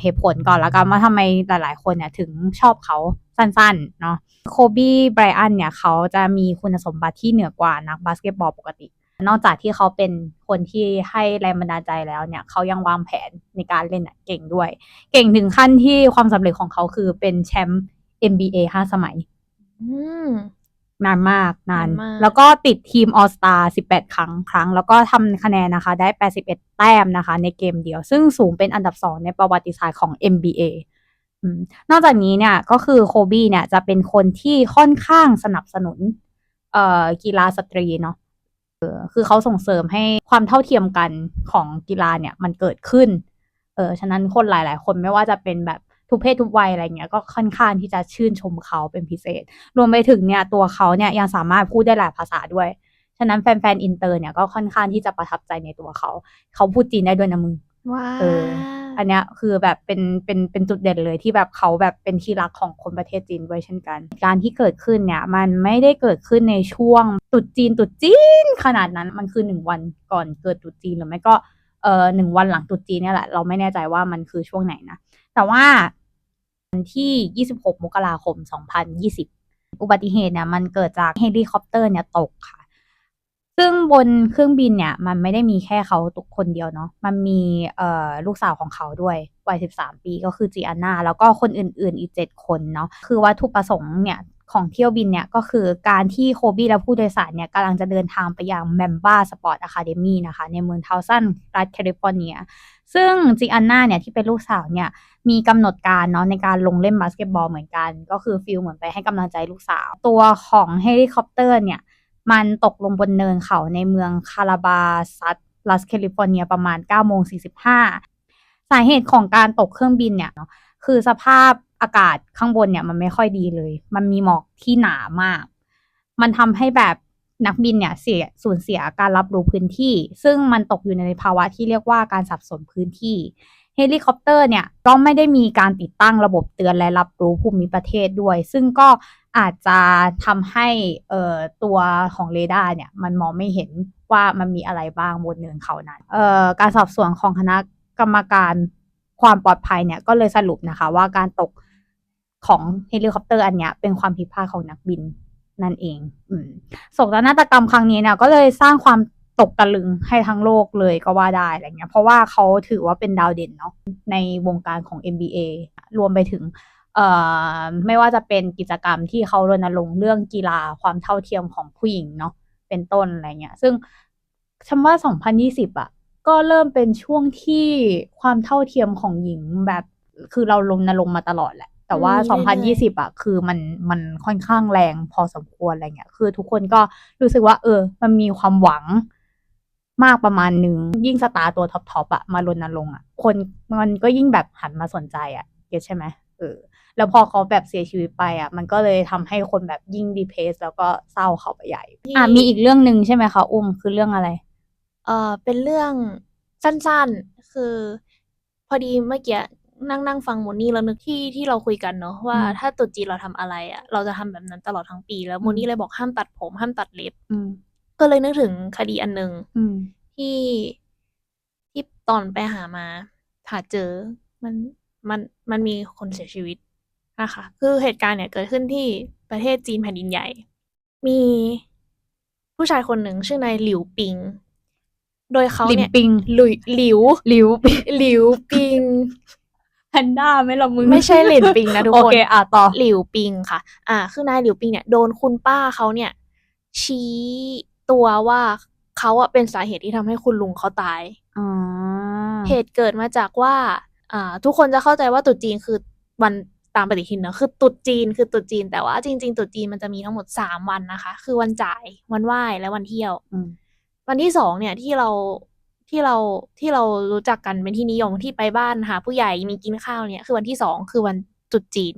Speaker 1: เหตุผลก่อนละกันว่าทำไมหลายๆ คนเนี่ยถึงชอบเขาสั้นๆเนาะโคบีไบรอันเนี่ยเขาจะมีคุณสมบัติที่เหนือกว่านักบาสเกตบอลปกติ นอกจากที่เขาเป็นคนที่ให้แรงบันดาลใจแล้วเนี่ยเขายังวางแผนในการเล่นน่ะเก่งด้วย เก่งถึงขั้นที่ความสำเร็จของเขาคือเป็นแชมป์ NBA ห้าสมัย
Speaker 2: อืม
Speaker 1: นานมากนาน
Speaker 2: นานมาก
Speaker 1: แล้วก็ติดทีมออสตา18ครั้งครั้ง แล้วก็ทำคะแนนนะคะ ได้81แต้มนะคะ ในเกมเดียว ซึ่งสูงเป็นอันดับ2ในประวัติศาสตร์ของ NBA อืมนอกจากนี้เนี่ยก็คือโคบีเนี่ยจะเป็นคนที่ค่อนข้างสนับสนุน เอ่อกีฬาสตรีเนาะเออคือเขาส่งเสริมให้ความเท่าเทียมกันของกีฬาเนี่ยมันเกิดขึ้น เออฉะนั้นคนหลาย ๆ คนไม่ว่าจะเป็นแบบ ทุกเพศทุกวัยอะไรเงี้ยก็ค่อนข้างที่จะชื่นชมเขาเป็นพิเศษ รวมไปถึงเนี่ยตัวเขาเนี่ยยังสามารถพูดได้หลายภาษาด้วย ฉะนั้นแฟนๆอินเตอร์เนี่ยก็ค่อนข้างที่จะประทับใจในตัวเขา เขาพูดจีนได้ด้วยนะมึง
Speaker 2: ว้า
Speaker 1: เอออันเนี้ยคือแบบเป็นเป็นเป็นจุดเด่นเลยที่แบบเขาแบบเป็นที่รักของคนประเทศจีนด้วยเช่นกัน การที่เกิดขึ้นเนี่ยมันไม่ได้เกิดขึ้นในช่วงตรุษจีนตรุษจีนขนาดนั้นมันคือหนึ่งวันก่อนเกิดตรุษจีนหรือไม่ก็เอ่อหนึ่งวันหลังตรุษจีนเนี่ยแหละเราไม่แน่ใจว่ามันคือช่วงไหนนะ แต่ว่าวันที่ 26 มกราคม 2020 อุบัติเหตุเนี่ยมันเกิดจากเฮลิคอปเตอร์เนี่ยตกค่ะ ซึ่งบนเครื่องบินเนี่ย มันไม่ได้มีแค่เขาตุกคนเดียวเนาะ มันมีเอ่อลูกสาวของเขาด้วย วัย 13 ปีก็คือจีอาน่า แล้วก็คนอื่น ๆ อีก 7 คนเนาะ คือวัตถุประสงค์เนี่ยของเที่ยวบินเนี่ยก็คือการที่โคบี้และผู้โดยสารเนี่ยกำลังจะเดินทางไปยังแมมบ้าสปอร์ตอะคาเดมีนะคะ ในเมืองเทาวซันรัฐแคลิฟอร์เนีย ซึ่งจีอันนาเนี่ยที่เป็นลูกสาวเนี่ยมีกำหนดการเนาะในการลงเล่นบาสเกตบอลเหมือนกัน ก็คือฟิลเหมือนไปให้กำลังใจลูกสาว ตัวของเฮลิคอปเตอร์เนี่ยมันตกลงบนเนินเขาในเมืองคาราบาซัตรัสแคลิฟอร์เนียประมาณ9โมง45 สาเหตุของการตกเครื่องบินเนี่ยเนาะคือสภาพอากาศข้างบนเนี่ยมันไม่ค่อยดีเลย มันมีหมอกที่หนามาก มันทำให้แบบ นักบินเนี่ยเสียสูญเสียการรับรู้พื้นที่ ซึ่งมันตกอยู่ในภาวะที่เรียกว่าการสับสนพื้นที่เฮลิคอปเตอร์เนี่ยก็ไม่ได้มีการติดตั้งระบบเตือนและรับรู้ภูมิประเทศด้วย ซึ่งก็อาจจะทำให้เอ่อตัวของเรดาร์เนี่ยมันมองไม่เห็นว่ามันมีอะไรบ้างบนเนินเขานั้นเอ่อการสอบสวนของคณะกรรมการความปลอดภัยเนี่ยก็เลยสรุปนะคะว่าการตกของเฮลิคอปเตอร์อันเนี้ยเป็นความผิดพลาดของนักบิน นั่นเองอืมโศกนาฏกรรมครั้งนี้เนี่ยก็เลยสร้างความตกตะลึงให้ทั้งโลกเลยก็ว่าได้อะไรเงี้ยเพราะว่าเขาถือว่าเป็นดาวเด่นเนาะในวงการของ NBA รวมไปถึงเอ่อไม่ว่าจะเป็นกิจกรรมที่เขารณรงค์เรื่องกีฬาความเท่าเทียมของผู้หญิงเนาะเป็นต้นอะไรเงี้ย ซึ่งฉันว่า 2020อะก็เริ่มเป็นช่วงที่ความเท่าเทียมของหญิงแบบ คือเรารณรงค์มาตลอดแหละ แต่ว่า
Speaker 2: อืมเรื่อยๆ
Speaker 1: 2020อะคือมันมันค่อนข้างแรงพอสมควรอะไรเงี้ย คือทุกคนก็รู้สึกว่า เออ มันมีความหวังมากประมาณหนึ่งยิ่งสตาร์ตัวท็อปทอปอะมารณรงค์อะคนมันก็ยิ่งแบบหันมาสนใจอะเก็ตใช่ไหมเออ แล้วพอเขาแบบเสียชีวิตไปอะมันก็เลยทำให้คนแบบยิ่งดีเพสแล้วก็เศร้าเข้าไปใหญ่ อะมีอีกเรื่องหนึ่งใช่ไหมคะ อุ้มคือเรื่องอะไร
Speaker 2: เอ่อเป็นเรื่องสั้นๆ คือ พอดีเมื่อกี้ นั่งนั่งฟังโมนี่แล้วนึกที่ที่เราคุยกันเนาะว่า
Speaker 1: อืม
Speaker 2: ถ้าตรุษจีนเราทำอะไรอะเราจะทำแบบนั้นตลอดทั้งปี แล้ว
Speaker 1: อืม
Speaker 2: โมนี่เลยบอกห้ามตัดผมห้ามตัดเล็บ
Speaker 1: อืม
Speaker 2: ก็เลยนึกถึงคดีอันหนึ่ง
Speaker 1: อืม
Speaker 2: ที่ที่ตอนไปหามาหาเจอ มันมันมันมีคนเสียชีวิตนะคะคือเหตุการณ์เนี่ยเกิดขึ้นที่ประเทศจีนแผ่นดินใหญ่ มีผู้ชายคนหนึ่งชื่อนายหลิวปิง โดยเขา
Speaker 1: ลิม
Speaker 2: เนี่ย
Speaker 1: ปิง
Speaker 2: หลุยหลิว
Speaker 1: หลิว
Speaker 2: หลิวปิง
Speaker 1: แพนด้าไหมล่ะมึง
Speaker 2: ไม่ใช่หลินปิงนะทุก
Speaker 1: โอ
Speaker 2: คน
Speaker 1: เคอะต่อ
Speaker 2: หลิวปิงค่ะ อ่า คือนายหลิวปิงเนี่ยโดนคุณป้าเขาเนี่ย ชี้ตัวว่าเขาอะเป็นสาเหตุที่ทำให้คุณลุงเขาตาย
Speaker 1: อ่า
Speaker 2: เหตุเกิดมาจากว่า อ่า ทุกคนจะเข้าใจว่าตรุษจีนคือวันตามปฏิทินเนอะคือตรุษจีนคือตรุษจีน แต่ว่าจริง ๆตรุษจีนมันจะมีทั้งหมดสามวันนะคะ คือวันจ่ายวันไหว้และวันเที่ยว
Speaker 1: อืม
Speaker 2: วันที่สองเนี่ยที่เรา ที่เราที่เรารู้จักกันเป็นที่นิยมที่ไปบ้านหาผู้ใหญ่มีกินข้าวเนี่ยคือวันที่สองคือวันตรุษจีน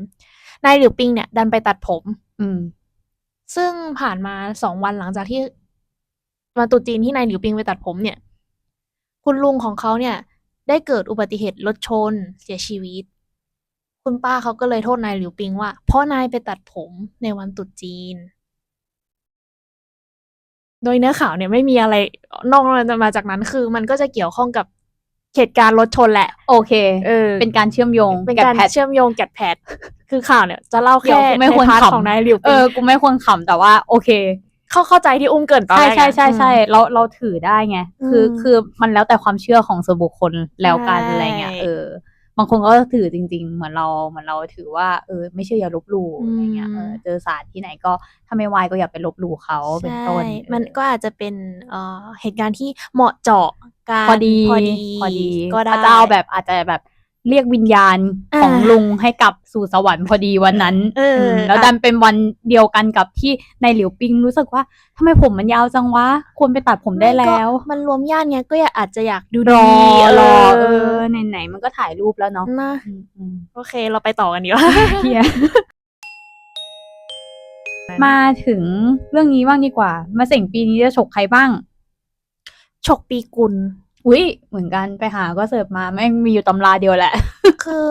Speaker 2: นายหลิวปิงเนี่ย ดันไปตัดผม
Speaker 1: อืม
Speaker 2: ซึ่งผ่านมาสองวันหลังจากที่วันตรุษจีนที่นายหลิวปิงไปตัดผมเนี่ย คุณลุงของเขาเนี่ย ได้เกิดอุบัติเหตุรถชน เสียชีวิต คุณป้าเขาก็เลยโทษนายหลิวปิงว่าเพราะนายไปตัดผมในวันตรุษจีน โดยเนื้อข่าวเนี่ยไม่มีอะไรนอกมาจากนั้นคือ มันก็จะเกี่ยวข้องกับเหตุการณ์รถชนแหละ
Speaker 1: โอเค
Speaker 2: เออ
Speaker 1: เป็นการเชื่อมโยง
Speaker 2: เป็นการ
Speaker 1: แพท
Speaker 2: เชื่อมโยงแกดแพดคือข่าวเนี่ย จะเล่า
Speaker 1: เดี๋ยว
Speaker 2: แค่
Speaker 1: กูไม่
Speaker 2: ใน
Speaker 1: ควร
Speaker 2: พาร์ท
Speaker 1: ขำ
Speaker 2: ของนายหลิว
Speaker 1: เอ
Speaker 2: ปิง
Speaker 1: อกูไม่ควรขำแต่ว่า โอเค
Speaker 2: เข้าเข้าใจที่อุ้มเกรินตอน
Speaker 1: ใช่
Speaker 2: แรก
Speaker 1: ใช่
Speaker 2: อะ
Speaker 1: ใช่ใช่
Speaker 2: อืม
Speaker 1: เราเราถือได้ไงคือ
Speaker 2: อืม
Speaker 1: คือมันแล้วแต่ความเชื่อของส่วนบุคคลแล้วกัน
Speaker 2: ใช่
Speaker 1: อะไรเงี้ยเออ บางคนก็ถือจริง ๆ เหมือนเราเหมือนเราถือว่าเออไม่เชื่ออย่าลบหลู่อะไรเงี้ยเออเจอสารที่ไหนก็ถ้าไม่ไหวก็อย่าไปลบหลู่เขาเป็นต้น
Speaker 2: ใช่
Speaker 1: เออ
Speaker 2: มันก็อาจจะเป็นเอ่อเหตุการณ์ที่เหมาะเจาะการ
Speaker 1: พอดี
Speaker 2: พอดี
Speaker 1: พอดี
Speaker 2: ก็ได้
Speaker 1: พระเจ้าแบบอาจจะแบบ เรียกวิญญาณ
Speaker 2: อ่า
Speaker 1: ของลุงให้กลับสู่สวรรค์พอดีวันนั้น
Speaker 2: เอออื
Speaker 1: มแล้ว
Speaker 2: อะ
Speaker 1: ดันเป็นวันเดียวกันกับที่ในหลิวปิงรู้สึกว่าทำไมผมมันยาวจังวะควรไปตัดผมได้แล้ว
Speaker 2: มันรวมญาติไงก็อยากอาจจะอยากดู
Speaker 1: ร
Speaker 2: ดี
Speaker 1: อรอ
Speaker 2: เอ
Speaker 1: เอ
Speaker 2: อ
Speaker 1: อไหนๆมันก็ถ่ายรูปแล้วเนาะ
Speaker 2: นะ
Speaker 1: อืมอืม
Speaker 2: โอเค เราไปต่อกันดีกว่า
Speaker 1: เฮียมาถึงเรื่องนี้บ้างดีกว่า มาเสิ่งปีนี้จะฉกใครบ้าง
Speaker 2: ฉกปีกุล
Speaker 1: อุ้ยเหมือนกันไปหาก็เสิร์ฟมาไม่งมีอยู่ตำราเดียวแหละ
Speaker 2: คือ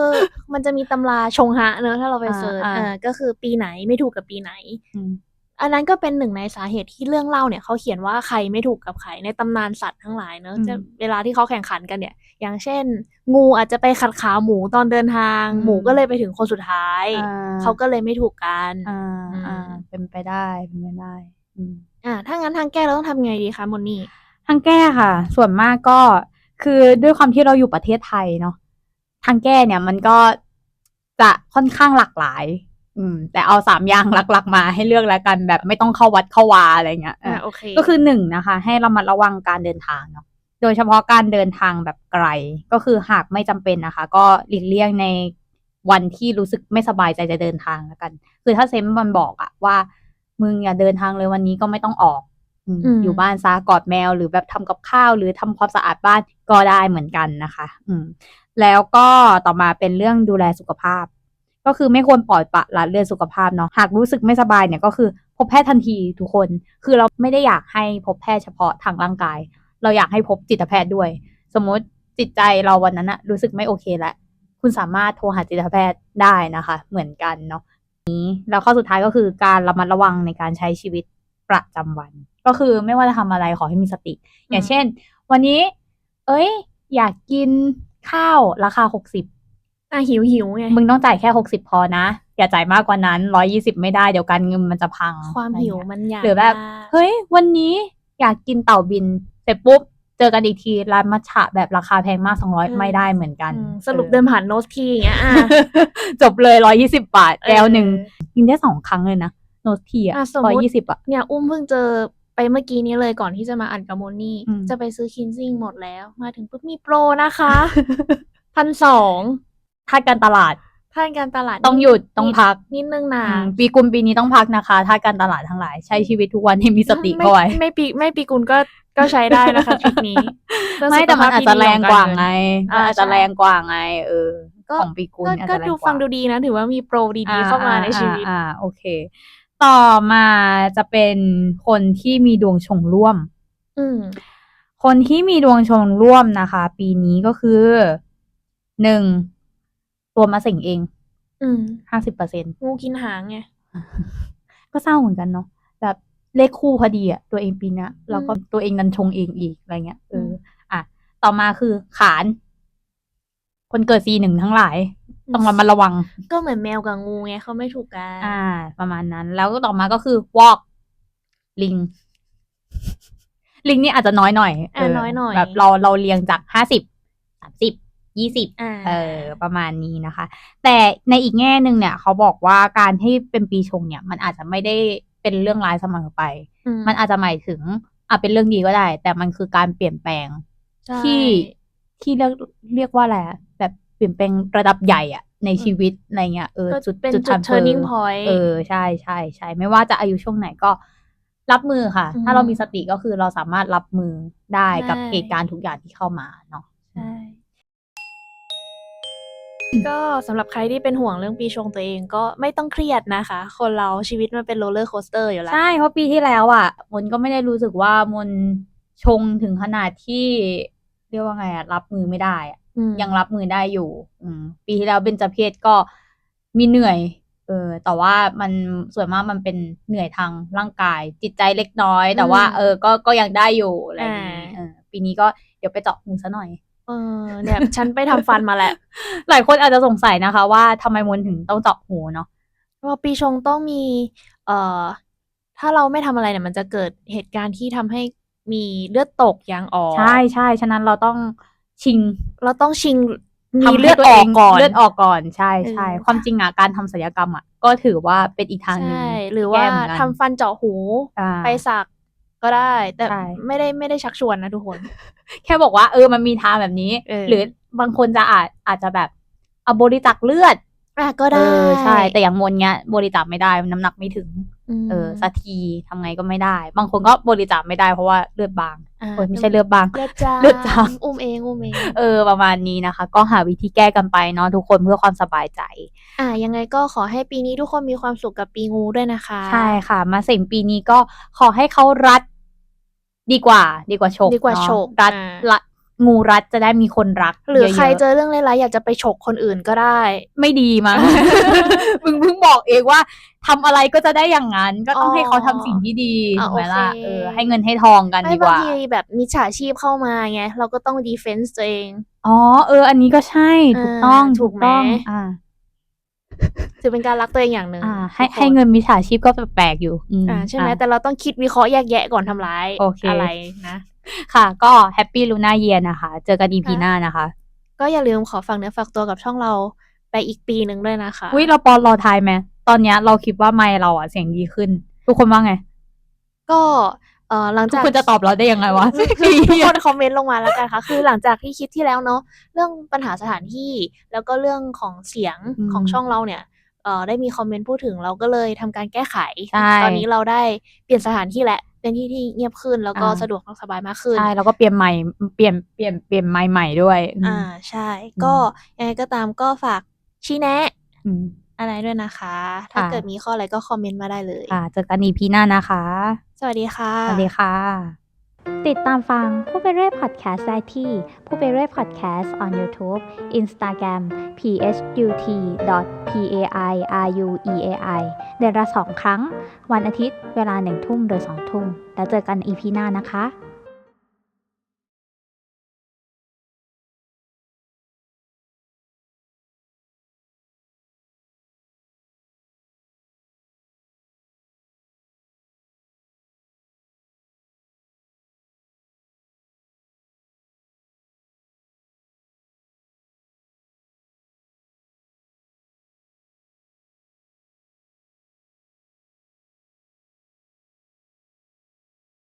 Speaker 2: มันจะมีตำราชงฮะเนอะถ้าเราไป
Speaker 1: อ่า
Speaker 2: เซิร์ช
Speaker 1: อ่า
Speaker 2: อ่าก็คือปีไหนไม่ถูกกับปีไหน
Speaker 1: อืม
Speaker 2: อันนั้นก็เป็นหนึ่งในสาเหตุที่เรื่องเล่าเนี่ยเขาเขียนว่าใครไม่ถูกกับใครในตำนานสัตว์ทั้งหลายเนอะ
Speaker 1: อืม
Speaker 2: จะเวลาที่เขาแข่งขันกันเนี่ย อย่างเช่น งูอาจจะไปขัดขาหมูตอนเดินทาง
Speaker 1: อืม
Speaker 2: หมูก็เลยไปถึงคนสุดท้าย
Speaker 1: อ่
Speaker 2: เขาก็เลยไม่ถูกกัน
Speaker 1: อ่า
Speaker 2: อืม
Speaker 1: อ่าเป็นไปได้เป็นไปได้อืม
Speaker 2: อ่าถ้างั้นทางแก้เราต้องทำไงดีคะมนนี่
Speaker 1: ทางแก้ค่ะ ส่วนมากก็คือด้วยความที่เราอยู่ประเทศไทยเนาะทางแก้เนี่ยมันก็จะค่อนข้างหลากหลาย อืม แต่เอาสามอย่างหลัก ๆ มาให้เลือกแล้วกัน แบบไม่ต้องเข้าวัดเข้าวาอะไรเงี้ย
Speaker 2: อ่า
Speaker 1: เออ
Speaker 2: โอเค
Speaker 1: ก็คือหนึ่งนะคะ ให้เรามาระวังการเดินทางเนาะโดยเฉพาะการเดินทางแบบไกล ก็คือหากไม่จำเป็นนะคะ ก็หลีกเลี่ยงในวันที่รู้สึกไม่สบายใจจะเดินทางแล้วกัน คือถ้าเซมมันบอกอะว่า มึงอย่าเดินทางเลยวันนี้ก็ไม่ต้องออก อืม
Speaker 2: อืม
Speaker 1: อยู่บ้านซากอดแมวหรือแบบทำกับข้าว หรือทำความสะอาดบ้านก็ได้เหมือนกันนะคะ อืม แล้วก็ต่อมาเป็นเรื่องดูแลสุขภาพ ก็คือไม่ควรปล่อยปละละเลยสุขภาพเนาะหากรู้สึกไม่สบายเนี่ยก็คือพบแพทย์ทันทีทุกคน คือเราไม่ได้อยากให้พบแพทย์เฉพาะทางร่างกาย เราอยากให้พบจิตแพทย์ด้วย สมมติจิตใจเราวันนั้นอะรู้สึกไม่โอเคแล้วคุณสามารถโทรหาจิตแพทย์ได้นะคะ เหมือนกันเนาะนี้แล้วข้อสุดท้ายก็คือการระมัดระวังในการใช้ชีวิตประจำวัน ก็คือไม่ว่าจะทำอะไรขอให้มีสติ อย่างเช่น วันนี้ เอ้ย อยากกินข้าวราคาหกสิบ
Speaker 2: อะหิวหิวไง
Speaker 1: มึงต้องจ่ายแค่หกสิบพอนะอย่าจ่ายมากกว่านั้นร้อยี่สิบไม่ได้เดี๋ยวการเงินมันจะพัง
Speaker 2: ความ
Speaker 1: อะไร
Speaker 2: หิว
Speaker 1: เงี้ย
Speaker 2: มันอยาก
Speaker 1: หรือแบบ
Speaker 2: ได้
Speaker 1: เฮ้ย วันนี้อยากกินเต่าบินเสร็จปุ๊บเจอกันอีกทีร้านมัทฉะแบบราคาแพงมากสองร้อยไม่ได้เหมือนกัน
Speaker 2: อืมสรุปเดินผ่านโนสทีอย่างเงี้ยอะ
Speaker 1: จบเลยร้อยี่สิบาทแก้วหนึ่ง
Speaker 2: เออ
Speaker 1: กินได้สองครั้งเลยนะโนสทีอะ
Speaker 2: อะสม
Speaker 1: ร้อย
Speaker 2: มุติ
Speaker 1: ยี่สิบอะ
Speaker 2: เนี่ยอุ้มเพิ่งเจอ ไปเมื่อกี้นี้เลยก่อนที่จะมาอ่านกับโมนี่
Speaker 1: อืม
Speaker 2: จะไปซื้อคินซิ่งหมดแล้ว มาถึงปุ๊บมีโปรนะคะพันสอง
Speaker 1: ถ้าการตลาด
Speaker 2: ท่านการตลาด
Speaker 1: ต้องหยุดต้องพัก
Speaker 2: นิดนึงนะ
Speaker 1: อืมปีกุลปีนี้ต้องพักนะคะถ้าการตลาดทั้งหลายใช้ชีวิตทุกวันให้มีสติเข้าไว้
Speaker 2: ไม่ไม่ปีไม่ปีกุลก็ก็ใช้ได้นะคะทริคนี้เพื่อ
Speaker 1: ไม่
Speaker 2: สุข
Speaker 1: แต่มัน
Speaker 2: ภพ
Speaker 1: อาจ
Speaker 2: ที่
Speaker 1: จะ
Speaker 2: ดี
Speaker 1: แรง
Speaker 2: ข
Speaker 1: กว่า
Speaker 2: เน
Speaker 1: ไง
Speaker 2: อ่า
Speaker 1: มันอาจจะ
Speaker 2: ใช่
Speaker 1: แรงกว่าไง เออ
Speaker 2: ก็
Speaker 1: ของปีกุล
Speaker 2: ก็
Speaker 1: อาจ
Speaker 2: ก็
Speaker 1: จะแรง
Speaker 2: ดู
Speaker 1: กว่า
Speaker 2: ฟังดูดีนะ ถือว่ามีโปรดีๆเข้ามาในชีวิต
Speaker 1: อ่าอ่าโอเค ต่อมาจะเป็นคนที่มีดวงชงร่วม
Speaker 2: อืม
Speaker 1: คนที่มีดวงชงร่วมนะคะ ปีนี้ก็คือหนึ่งตัวมาเสิ่งเอง
Speaker 2: อืม
Speaker 1: ห้าสิบเปอร์เซ็น
Speaker 2: งูกินหางไง
Speaker 1: ก็เศร้าเหมือนกันเนาะแบบเลขคู่พอดีอะตัวเองปีเนี้ยแล้วก็ตัวเองดันชงเองอีกอะไรเงี้ยเอออ
Speaker 2: ม
Speaker 1: อะ ต่อมาคือขาน คนเกิดซีหนึ่งทั้งหลาย ต้องระมัดระวัง
Speaker 2: ก็เหมือนแมวกับงูไงเขาไม่ถูกกัน
Speaker 1: อ่า ประมาณนั้น แล้วก็ต่อมาก็คือวอกลิง ลิงนี่อาจจะน้อยหน่อย
Speaker 2: อะน้อยหน่อย
Speaker 1: แบบเราเราเรียงจากห้าสิบสามสิบยี่สิบ
Speaker 2: อ่า
Speaker 1: เออ ประมาณนี้นะคะ แต่ในอีกแง่หนึ่งเนี่ย เขาบอกว่าการที่เป็นปีชงเนี่ย มันอาจจะไม่ได้เป็นเรื่องร้ายเสมอไป มันอาจจะหมายถึงอะเป็นเรื่องดีก็ได้ แต่มันคือการเปลี่ยนแปลง
Speaker 2: ใช่
Speaker 1: ที่ที่เรียกเรียกว่าอะไรอะแบบ เปลี่ยนแปลงระดับใหญ่อะในชีวิตอะไรเงี้ยเออ
Speaker 2: ก็
Speaker 1: จุด
Speaker 2: เป็น
Speaker 1: จุด
Speaker 2: จุด
Speaker 1: transfer
Speaker 2: turning point
Speaker 1: เออใช่ใช่ใช่ไม่ว่าจะอายุช่วงไหนก็รับมือค่ะ
Speaker 2: อืม
Speaker 1: ถ้าเรามีสติก็คือเราสามารถรับมือได้กับ
Speaker 2: ใช่
Speaker 1: เหตุการณ์ทุกอย่างที่เข้ามาเนาะ
Speaker 2: ใช่ก็สำหรับใครที่เป็นห่วงเรื่องปีชงตัวเองก็ไม่ต้องเครียดนะคะ คนเราชีวิตมันเป็นโรลเลอร์โคสเตอร์อยู่แล้ว
Speaker 1: ใช่เพราะปีที่แล้วอะมนก็ไม่ได้รู้สึกว่ามนชงถึงขนาดที่เรียกว่าไงอะรับมือไม่ได้อะ
Speaker 2: อืม
Speaker 1: ยังรับมือได้อยู่ อืมปีที่แล้วเบญจเพศก็มีเหนื่อย เออ แต่ว่ามันส่วนมากมันเป็นเหนื่อยทางร่างกาย จิตใจเล็กน้อย แต่ว่า เออ ก็ก็ยังได้อยู่อะไรอย่างนี้เออปีนี้ก็เดี๋ยวไปเจาะหูซะหน่อย
Speaker 2: เออเนี่ยฉันไปทำฟันมาแหละ
Speaker 1: หลายคนอาจจะสงสัยนะคะ ว่าทำไมมนถึงต้องเจาะหูเนาะ
Speaker 2: ว่าปีชงต้องมี เอ่อ ถ้าเราไม่ทำอะไรเนี่ยมันจะเกิดเหตุการณ์ที่ทำให้มีเลือดตกยางออก
Speaker 1: ใช่ใช่ฉะนั้นเราต้อง ชิง
Speaker 2: เราต้องชิงมี
Speaker 1: ทำให้
Speaker 2: เลือด
Speaker 1: ตัว
Speaker 2: อ
Speaker 1: เอ
Speaker 2: กก่อน
Speaker 1: เลือดออกก่อนใช่ใช่
Speaker 2: เออ
Speaker 1: ความจริงอะการทำศัลยกรรมอะก็ถือว่าเป็นอีกทางหนึ่ง
Speaker 2: ใช่หรือว่า
Speaker 1: แก้เหมือนกัน
Speaker 2: ทำฟันเจาะหู
Speaker 1: อ่า
Speaker 2: ไปสักก็ได้ แต่
Speaker 1: ใช่
Speaker 2: ไม่ได้ไม่ได้ชักชวนนะทุกคน
Speaker 1: แค่บอกว่าเออมันมีทางแบบนี้
Speaker 2: เออ
Speaker 1: หรือบางคนจะอาจอาจจะแบบเอาบริจาคเลือด
Speaker 2: อะก็
Speaker 1: เอ
Speaker 2: ได้
Speaker 1: อใช่ แต่อย่างมนเนี้ยบริจาคไม่ได้น้ำหนักไม่ถึง
Speaker 2: ม
Speaker 1: เออสักทีทำไงก็ไม่ได้ บางคนก็บริจาคไม่ได้เพราะว่าเลือดบาง
Speaker 2: อะ
Speaker 1: โอ้ยไม่ใช่เลือดบาง
Speaker 2: เลือดจาง
Speaker 1: เลือดจาง
Speaker 2: อุ้มเองอุ้มเอง
Speaker 1: เออประมาณนี้นะคะ ก็หาวิธีแก้กันไปเนาะทุกคนเพื่อความสบายใจ
Speaker 2: อะยังไงก็ขอให้ปีนี้ทุกคนมีความสุขกับปีงูด้วยนะคะ
Speaker 1: ใช่ค่ะ มาเสงปีนี้ก็ขอให้เขารัด ดีกว่า ดีกว่าฉก
Speaker 2: ดีกว่า
Speaker 1: เนะ
Speaker 2: ฉก
Speaker 1: รัด
Speaker 2: อ่า
Speaker 1: ละ งูรัดจะได้มีคนรัก
Speaker 2: หรือใคร
Speaker 1: ยะๆ
Speaker 2: เจอเรื่องร้ายๆอยากจะไปฉกคนอื่นก็ได้
Speaker 1: ไม่ดีมั้งมึงเพิ่งบอกเองว่าทำอะไรก็จะได้อย่างนั้น ก็ต้อง
Speaker 2: อ๋อ
Speaker 1: ให้เขาทำสิ่งที่ดี
Speaker 2: อะ
Speaker 1: ถูกไหมล่ะ
Speaker 2: โอเค
Speaker 1: เออให้เงินให้ทองกัน
Speaker 2: ไม่
Speaker 1: ดีก
Speaker 2: บาง
Speaker 1: ว่า
Speaker 2: ทีแบบมิจฉาชีพเข้ามาไงเราก็ต้องดีเฟนซ์ตัวเอง
Speaker 1: อ๋อเออ อันนี้ก็ใช่ถูกต้อง
Speaker 2: อ่าถูกไหม
Speaker 1: ต้องอ่า
Speaker 2: ถือเป็นการรักตัวเองอย่างหนึ่ง
Speaker 1: อ่าให้
Speaker 2: ทุกคน
Speaker 1: ให้เงินมิจฉาชีพก็แปลกๆอยู่อืม
Speaker 2: อ่าใช่ไหม
Speaker 1: อะ
Speaker 2: แต่เราต้องคิดวิเคราะห์แยกแยะก่อนทำร้าย
Speaker 1: โอเค
Speaker 2: อะไรนะ
Speaker 1: ค่ะ ก็แฮปปี้ลูน่าเยียนะคะ เจอกันอีพี
Speaker 2: ค่ะ
Speaker 1: หน้านะคะ
Speaker 2: ก็อย่าลืมขอฝากเนื้อฝากตัวกับช่องเราไปอีกปีหนึ่งด้วยนะคะ
Speaker 1: อุ้ยเราปอนรอทายไหมตอนเนี้ยเราคิดว่าไม่เราอะเสียงดีขึ้น ทุกคนว่าไง
Speaker 2: ก็เอ่อหลัง
Speaker 1: ทุก
Speaker 2: จาก
Speaker 1: คนจะตอบเราได้ยังไงวะ
Speaker 2: คือทุกคนคอมเมนต์ลงมาแล้วกันค่ะ คือหลังจากที่คลิปที่แล้วเนาะเรื่องปัญหาสถานที่แล้วก็เรื่องของเสียง
Speaker 1: อืม
Speaker 2: ของช่องเราเนี่ยเอ่อได้มีคอมเมนต์พูดถึงเราก็เลยทำการแก้ไข
Speaker 1: ใช่
Speaker 2: ตอนนี้เราได้เปลี่ยนสถานที่แหละ เป็นที่ที่เงียบขึ้นแล้วก็
Speaker 1: อ่า
Speaker 2: สะดวกสบายมากขึ้น
Speaker 1: ใช่แล้วก็เปลี่ยนใหม่เปลี่ยนเปลี่ยนเปลี่ยนไม้ใหม่ด้วยอืม
Speaker 2: อ่าใช่ ก็ยังไงก็ตามก็ฝากชี้แนะ
Speaker 1: อืม
Speaker 2: อะไรด้วยนะคะ ถ้า
Speaker 1: ค่ะ
Speaker 2: เกิดมีข้ออะไรก็คอมเมนต์มาได้เลย
Speaker 1: ค่ะเจอกันอีพีหน้านะคะ
Speaker 2: สวัสดีค่ะ
Speaker 1: สวัสดีค่ะ
Speaker 3: ติดตามฟังผู้ไปเรื่อยพอดแคสต์ได้ที่ผู้ไปเรื่อยพอดแคสต์ on YouTube Instagram phut.pairueai เดือนละสองครั้ง วันอาทิตย์เวลาหนึ่งทุ่มโดยสองทุ่ม แล้วเจอกันอีพีหน้านะคะ